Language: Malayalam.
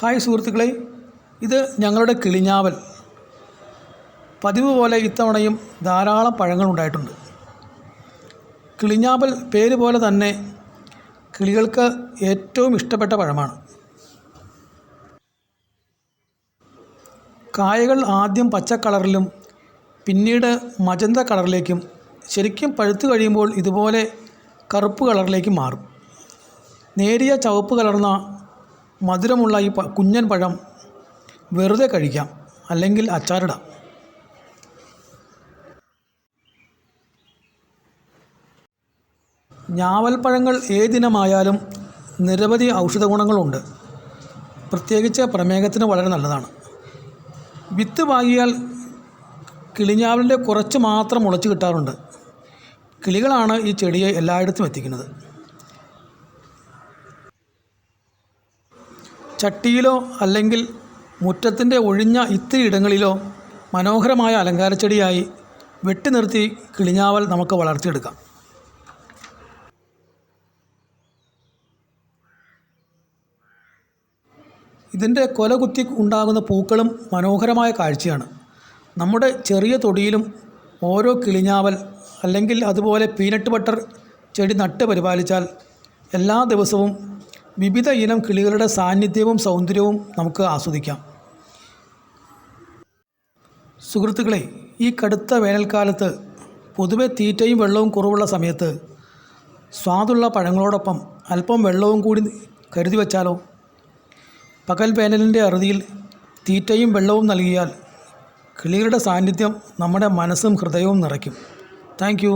ഹായ് സുഹൃത്തുക്കളെ ഇത് ഞങ്ങളുടെ കിളിഞ്ഞാവൽ. പതിവ് പോലെ ഇത്തവണയും ധാരാളം പഴങ്ങളുണ്ടായിട്ടുണ്ട് കിളിഞ്ഞാവൽ പേര് പോലെ തന്നെ കിളികൾക്ക് ഏറ്റവും ഇഷ്ടപ്പെട്ട പഴമാണ്. കായകൾ ആദ്യം പച്ച കളറിലും പിന്നീട് മജന്ത കളറിലേക്കും ശരിക്കും പഴുത്തു കഴിയുമ്പോൾ ഇതുപോലെ കറുപ്പ് കളറിലേക്ക് മാറും. നേരിയ ചുവപ്പ് കലർന്ന മധുരമുള്ള ഈ കുഞ്ഞൻ പഴം വെറുതെ കഴിക്കാം. അല്ലെങ്കിൽ അച്ചാറിടാം. ഞാവൽപ്പഴങ്ങൾ ഏതിനമായാലും നിരവധി ഔഷധ ഗുണങ്ങളുണ്ട്. പ്രത്യേകിച്ച് പ്രമേഹത്തിന് വളരെ നല്ലതാണ്. വിത്ത് പാകിയാൽ കിളിഞ്ഞാവലിന്റെ കുറച്ച് മാത്രം മുളച്ച് കിട്ടാറുണ്ട്. കിളികളാണ് ഈ ചെടിയെ എല്ലായിടത്തും എത്തിക്കുന്നത്. ചട്ടിയിലോ അല്ലെങ്കിൽ മുറ്റത്തിന്റെ ഒഴിഞ്ഞ ഇത്തിരി ഇടങ്ങളിലോ മനോഹരമായ അലങ്കാരച്ചെടിയായി വെട്ടി നിർത്തി കിളിഞ്ഞാവൽ നമുക്ക് വളർത്തിയെടുക്കാം. ഇതിന്റെ കൊല കുത്തി ഉണ്ടാകുന്ന പൂക്കളും മനോഹരമായ കാഴ്ചയാണ്. നമ്മുടെ ചെറിയ തൊടിയിലും ഓരോ കിളിഞ്ഞാവൽ അല്ലെങ്കിൽ അതുപോലെ പീനട്ട് ബട്ടർ ചെടി നട്ട് പരിപാലിച്ചാൽ എല്ലാ ദിവസവും വിവിധ ഇനം കിളികളുടെ സാന്നിധ്യവും സൗന്ദര്യവും നമുക്ക് ആസ്വദിക്കാം. സുഹൃത്തുക്കളെ ഈ കടുത്ത വേനൽക്കാലത്ത് പൊതുവെ തീറ്റയും വെള്ളവും കുറവുള്ള സമയത്ത് സ്വാദുള്ള പഴങ്ങളോടൊപ്പം അല്പം വെള്ളവും കൂടി കരുതി വച്ചാലോ? പകൽ വേനലിന്റെ അറുതിയിൽ തീറ്റയും വെള്ളവും നൽകിയാൽ കിളികളുടെ സാന്നിധ്യം നമ്മുടെ മനസ്സും ഹൃദയവും നിറയ്ക്കും. താങ്ക്